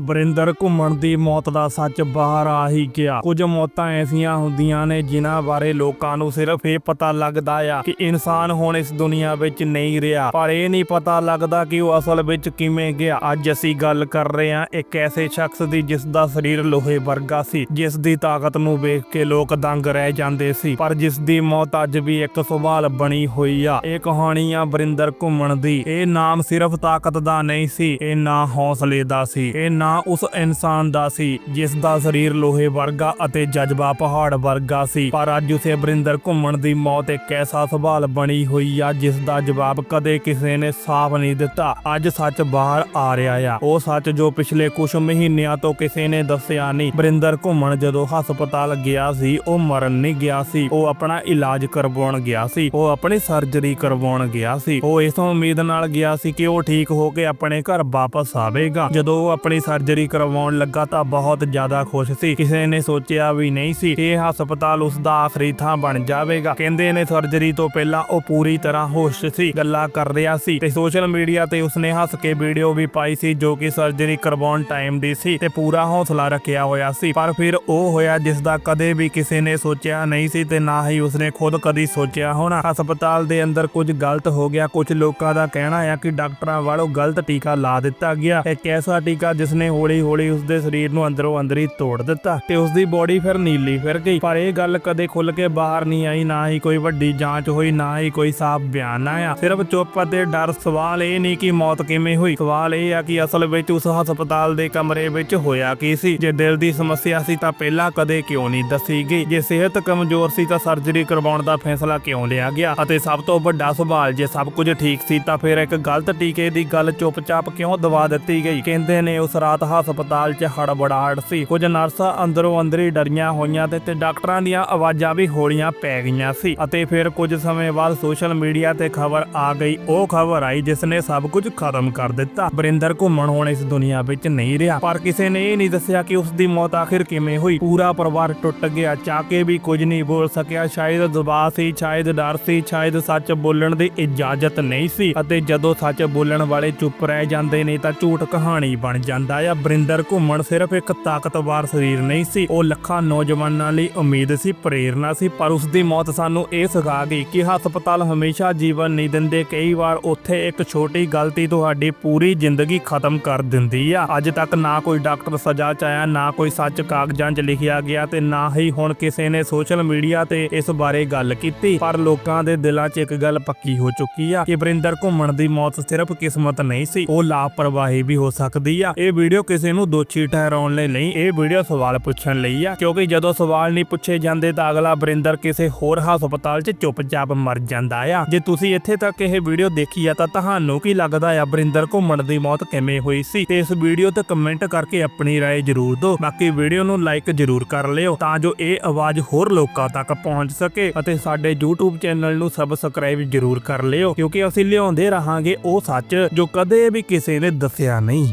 ਬਰਿੰਦਰ ਘੁੰਮਣ ਦੀ ਮੌਤ ਦਾ ਸੱਚ ਬਾਹਰ ਆ ਹੀ ਗਿਆ। ਕੁਝ ਮੌਤਾਂ ਐਸੀਆਂ ਹੁੰਦੀਆਂ ਨੇ ਜਿਨ੍ਹਾਂ ਬਾਰੇ ਲੋਕਾਂ ਨੂੰ ਸਿਰਫ ਇਹ ਪਤਾ ਲੱਗਦਾ ਆ ਕਿ ਇਨਸਾਨ ਹੁਣ ਇਸ ਦੁਨੀਆ ਵਿੱਚ ਨਹੀਂ ਰਿਹਾ। ਪਰ ਇਹ ਨਹੀਂ ਪਤਾ ਲੱਗਦਾ ਕਿ ਉਹ ਅਸਲ ਵਿੱਚ ਕਿਵੇਂ ਗਿਆ। ਅੱਜ ਅਸੀਂ ਗੱਲ ਕਰ ਰਹੇ ਹਾਂ ਇੱਕ ਐਸੇ ਸ਼ਖਸ ਦੀ ਜਿਸ ਦਾ ਸਰੀਰ ਲੋਹੇ ਵਰਗਾ ਸੀ, ਜਿਸ ਦੀ ਤਾਕਤ ਨੂੰ ਵੇਖ ਕੇ ਲੋਕ ਦੰਗ ਰਹਿ ਜਾਂਦੇ ਸੀ। ਪਰ ਜਿਸ ਦੀ ਮੌਤ ਅੱਜ ਵੀ ਇੱਕ ਸਵਾਲ ਬਣੀ ਹੋਈ ਆ। ਇਹ ਕਹਾਣੀ ਆ ਬਰਿੰਦਰ ਘੁੰਮਣ ਦੀ। ਇਹ ਨਾਮ ਸਿਰਫ ਤਾਕਤ ਦਾ ਨਹੀਂ ਸੀ, ਇਹ ਨਾ ਹੌਸਲੇ ਦਾ ਸੀ। ਇਹ ਨਾਂ ਉਸ ਇਨਸਾਨ ਦਾ ਸੀ, ਜਿਸ ਦਾ ਸਰੀਰ ਲੋਹੇ ਵਰਗਾ ਅਤੇ ਜਜ਼ਬਾ ਪਹਾੜ ਵਰਗਾ ਸੀ। ਪਰ ਅੱਜ ਉਸੇ ਬਰਿੰਦਰ ਘੁੰਮਣ ਦੀ ਮੌਤ ਇੱਕ ਐਸਾ ਸਵਾਲ ਬਣੀ ਹੋਈ ਆ, ਜਿਸ ਦਾ ਜਵਾਬ ਕਦੇ ਕਿਸੇ ਨੇ ਸਾਫ਼ ਨਹੀਂ ਦਿੱਤਾ। ਅੱਜ ਸੱਚ ਬਾਹਰ ਆ ਰਿਹਾ ਆ। ਉਹ ਸੱਚ ਜੋ ਪਿਛਲੇ ਕੁਝ ਮਹੀਨਿਆਂ ਤੋਂ ਕਿਸੇ ਨੇ ਦੱਸਿਆ ਨਹੀਂ। ਬਰਿੰਦਰ ਘੁੰਮਣ ਜਦੋਂ ਹਸਪਤਾਲ ਗਿਆ ਸੀ, ਉਹ ਮਰਨ ਨਹੀਂ ਗਿਆ ਸੀ। ਉਹ ਆਪਣਾ ਇਲਾਜ ਕਰਵਾਉਣ ਗਿਆ ਸੀ। ਉਹ ਆਪਣੀ ਸਰਜਰੀ ਕਰਵਾਉਣ ਗਿਆ ਸੀ। ਉਹ ਇਸ ਉਮੀਦ ਨਾਲ ਗਿਆ ਸੀ ਕਿ ਉਹ ਠੀਕ ਹੋ ਕੇ ਆਪਣੇ ਘਰ ਵਾਪਸ ਆਵੇਗਾ। ਜਦੋਂ ਉਹ ਆਪਣੀ ਸਰਜਰੀ ਕਰਵਾਉਣ ਲੱਗਾ ਤਾਂ ਬਹੁਤ ਜ਼ਿਆਦਾ ਖੁਸ਼ ਸੀ। ਕਿਸੇ ਨੇ ਸੋਚਿਆ ਵੀ ਨਹੀਂ ਸੀ ਇਹ ਹਸਪਤਾਲ ਉਸ ਦਾ ਆਖਰੀ ਥਾਂ ਬਣ ਜਾਵੇਗਾ। ਕਹਿੰਦੇ ਨੇ ਸਰਜਰੀ ਤੋਂ ਪਹਿਲਾਂ ਉਹ ਪੂਰੀ ਤਰ੍ਹਾਂ ਹੋਸ਼ ਸੀ, ਗੱਲਾਂ ਕਰ ਰਿਹਾ ਸੀ ਤੇ ਸੋਸ਼ਲ ਮੀਡੀਆ ਤੇ ਉਸਨੇ ਹੱਸ ਕੇ ਵੀਡੀਓ ਵੀ ਪਾਈ ਸੀ ਜੋ ਕਿ ਸਰਜਰੀ ਕਰਵਾਉਣ ਟਾਈਮ ਦੀ ਸੀ ਤੇ ਪੂਰਾ ਹੌਸਲਾ ਰੱਖਿਆ ਹੋਇਆ ਸੀ। ਪਰ ਫਿਰ ਉਹ ਹੋਇਆ ਜਿਸ ਦਾ ਕਦੇ ਵੀ ਕਿਸੇ ਨੇ ਸੋਚਿਆ ਨਹੀਂ ਸੀ ਤੇ ਨਾ ਹੀ ਉਸਨੇ ਖੁਦ ਕਦੀ ਸੋਚਿਆ ਹੋਣਾ। ਹਸਪਤਾਲ ਦੇ ਅੰਦਰ ਕੁਝ ਗਲਤ ਹੋ ਗਿਆ। ਕੁਝ ਲੋਕਾਂ ਦਾ ਕਹਿਣਾ ਹੈ ਕਿ ਡਾਕਟਰਾਂ ਵੱਲੋਂ ਗਲਤ ਟੀਕਾ ਲਾ ਦਿੱਤਾ ਗਿਆ। ਇੱਕ ਐਸਾ ਟੀਕਾ ਜਿਸਨੇ ਨੇ ਹੌਲੀ-ਹੌਲੀ ਉਸਦੇ ਸਰੀਰ ਨੂੰ ਅੰਦਰੋਂ ਅੰਦਰ ਹੀ ਤੋੜ ਦਿੱਤਾ ਤੇ ਉਸਦੀ ਬੋਡੀ ਫਿਰ ਨੀਲੀ ਫਿਰ ਗਈ। ਪਰ ਇਹ ਗੱਲ ਕਦੇ ਖੁੱਲ ਕੇ ਬਾਹਰ ਨਹੀਂ ਆਈ, ਨਾ ਹੀ ਕੋਈ ਵੱਡੀ ਜਾਂਚ ਹੋਈ, ਨਾ ਹੀ ਕੋਈ ਸਾਫ਼ ਬਿਆਨ ਆਇਆ। ਸਿਰਫ ਚੁੱਪ ਅਤੇ ਡਰ ਸਵਾਲ ਇਹ ਨਹੀਂ ਕਿ ਮੌਤ ਕਿਵੇਂ ਹੋਈ। ਸਵਾਲ ਇਹ ਆ ਕਿ ਅਸਲ ਵਿੱਚ ਉਸ ਹਸਪਤਾਲ ਦੇ ਕਮਰੇ ਵਿੱਚ ਹੋਇਆ ਕੀ ਸੀ। ਜੇ ਦਿਲ ਦੀ ਸਮੱਸਿਆ ਸੀ ਤਾਂ ਪਹਿਲਾਂ ਕਦੇ ਕਿਉਂ ਨਹੀਂ ਦੱਸੀ ਗਈ। ਜੇ ਸਿਹਤ ਕਮਜ਼ੋਰ ਸੀ ਤਾਂ ਸਰਜਰੀ ਕਰਵਾਉਣ ਦਾ ਫੈਸਲਾ ਕਿਉਂ ਲਿਆ ਗਿਆ? ਅਤੇ ਸਭ ਤੋਂ ਵੱਡਾ ਸਵਾਲ, ਜੇ ਸਭ ਕੁਝ ਠੀਕ ਸੀ ਤਾਂ ਫਿਰ ਇੱਕ ਗਲਤ ਟੀਕੇ ਦੀ ਗੱਲ ਚੁੱਪਚਾਪ ਕਿਉਂ ਦਵਾ ਦਿੱਤੀ ਗਈ? ਕਹਿੰਦੇ ਨੇ ਉਸ ਰਾਤ ਹਸਪਤਾਲ 'ਚ ਹੜਬੜਾਹਟ ਸੀ। ਕੁਝ ਨਰਸਾਂ ਅੰਦਰੋਂ ਅੰਦਰੀ ਡਰੀਆਂ ਹੋਈਆਂ ਤੇ ਤੇ ਡਾਕਟਰਾਂ ਦੀਆਂ ਆਵਾਜ਼ਾਂ ਵੀ ਹੌਲੀਆਂ ਪੈ ਗਈਆਂ ਸੀ। ਅਤੇ ਫਿਰ ਕੁਝ ਸਮੇਂ ਬਾਅਦ ਸੋਸ਼ਲ ਮੀਡੀਆ ਤੇ ਖਬਰ ਆ ਗਈ। ਉਹ ਖਬਰ ਆਈ ਜਿਸ ਨੇ ਸਭ ਕੁਝ ਖਤਮ ਕਰ ਦਿੱਤਾ। ਬਰਿੰਦਰ ਘੁੰਮਣ ਹੁਣ ਇਸ ਦੁਨੀਆ ਵਿੱਚ ਨਹੀਂ ਰਿਹਾ। ਪਰ ਕਿਸੇ ਨੇ ਇਹ ਨਹੀਂ ਦੱਸਿਆ ਕਿ ਉਸ ਦੀ ਮੌਤ ਆਖਿਰ ਕਿਵੇਂ ਹੋਈ। ਪੂਰਾ ਪਰਿਵਾਰ ਟੁੱਟ ਗਿਆ। ਚਾਹ ਕੇ ਵੀ ਕੁਝ ਨਹੀਂ ਬੋਲ ਸਕਿਆ। ਸ਼ਾਇਦ ਦਬਾਅ ਸੀ, ਸ਼ਾਇਦ ਡਰ ਸੀ, ਸ਼ਾਇਦ ਸੱਚ ਬੋਲਣ ਦੀ ਇਜਾਜ਼ਤ ਨਹੀਂ ਸੀ। ਅਤੇ ਜਦੋਂ ਸੱਚ ਬੋਲਣ ਵਾਲੇ ਚੁੱਪ ਰਹਿ ਜਾਂਦੇ ਨੇ ਤਾਂ ਝੂਠ ਕਹਾਣੀ ਬਣ ਜਾਂਦਾ ਆ ਬਰਿੰਦਰ ਘੁੰਮਣ ਸਿਰਫ ਇੱਕ ਤਾਕਤਵਰ ਸਰੀਰ ਨਹੀਂ ਸੀ। ਉਹ ਲੱਖਾਂ ਨੌਜਵਾਨਾਂ ਲਈ ਉਮੀਦ ਸੀ, ਪ੍ਰੇਰਣਾ ਸੀ, ਪਰ ਉਸ ਦੀ ਮੌਤ ਸਾਨੂੰ ਇਹ ਸਿਖਾ ਗਈ ਕਿ ਹਸਪਤਾਲ ਹਮੇਸ਼ਾ ਜੀਵਨ ਨਹੀਂ ਦਿੰਦੇ। ਕਈ ਵਾਰ ਉੱਥੇ ਇੱਕ ਛੋਟੀ ਗਲਤੀ ਤੁਹਾਡੀ ਪੂਰੀ ਜ਼ਿੰਦਗੀ ਖਤਮ ਕਰ ਦਿੰਦੀ ਆ। ਅੱਜ ਤੱਕ ਨਾ ਕੋਈ ਡਾਕਟਰ ਸਜ਼ਾ ਚਾਇਆ ਨਾ ਕੋਈ ਸੱਚ ਕਾਗਜ਼ਾਂ 'ਚ ਲਿਖਿਆ ਗਿਆ ਤੇ ਨਾ ਹੀ ਹੁਣ ਕਿਸੇ ਨੇ ਸੋਸ਼ਲ ਮੀਡੀਆ ਤੇ ਇਸ ਬਾਰੇ ਗੱਲ ਕੀਤੀ। ਪਰ ਲੋਕਾਂ ਦੇ ਦਿਲਾਂ 'ਚ ਇੱਕ ਗੱਲ ਪੱਕੀ ਹੋ ਚੁੱਕੀ ਆ ਕਿ ਬਰਿੰਦਰ ਘੁੰਮਣ ਦੀ ਮੌਤ ਸਿਰਫ ਕਿਸਮਤ ਨਹੀਂ ਸੀ, ਉਹ ਲਾਪਰਵਾਹੀ ਵੀ ਹੋ ਸਕਦੀ ਆ। ਇਹ ਵੀਡੀਓ ਕਿਸੇ ਨੂੰ ਦੋਸ਼ੀ ਠਹਿਰਾਉਣ ਲਈ ਨਹੀਂ ਇਹ ਵੀਡੀਓ ਸਵਾਲ ਪੁੱਛਣ ਲਈ ਆ ਕਿਉਂਕਿ ਜਦੋਂ ਸਵਾਲ ਨਹੀਂ ਪੁੱਛੇ ਜਾਂਦੇ ਤਾਂ ਅਗਲਾ ਬਰਿੰਦਰ ਕਿਸੇ ਹੋਰ ਹਸਪਤਾਲ 'ਚ ਚੁੱਪਚਾਪ ਮਰ ਜਾਂਦਾ ਆ ਜੇ ਤੁਸੀਂ ਇੱਥੇ ਤੱਕ ਇਹ ਵੀਡੀਓ ਦੇਖੀ ਆ ਤਾਂ ਤੁਹਾਨੂੰ ਕੀ ਲੱਗਦਾ ਆ ਬਰਿੰਦਰ ਘੁੰਮਣ ਦੀ ਮੌਤ ਕਿਵੇਂ ਹੋਈ ਸੀ ਤੇ ਇਸ ਵੀਡੀਓ ਤੇ ਕਮੈਂਟ ਕਰਕੇ ਆਪਣੀ رائے ਜ਼ਰੂਰ ਦਿਓ ਬਾਕੀ ਵੀਡੀਓ ਨੂੰ ਲਾਈਕ ਜ਼ਰੂਰ ਕਰ ਲਿਓ ਤਾਂ ਜੋ ਇਹ ਆਵਾਜ਼ ਹੋਰ ਲੋਕਾਂ ਤੱਕ ਪਹੁੰਚ ਸਕੇ ਅਤੇ ਸਾਡੇ YouTube ਚੈਨਲ ਨੂੰ ਸਬਸਕ੍ਰਾਈਬ ਜ਼ਰੂਰ ਕਰ ਲਿਓ ਕਿਉਂਕਿ ਅਸੀਂ ਲਿਆਉਂਦੇ ਰਹਾਂਗੇ ਉਹ ਸੱਚ ਜੋ ਕਦੇ ਵੀ ਕਿਸੇ ਨੇ ਦੱਸਿਆ ਨਹੀਂ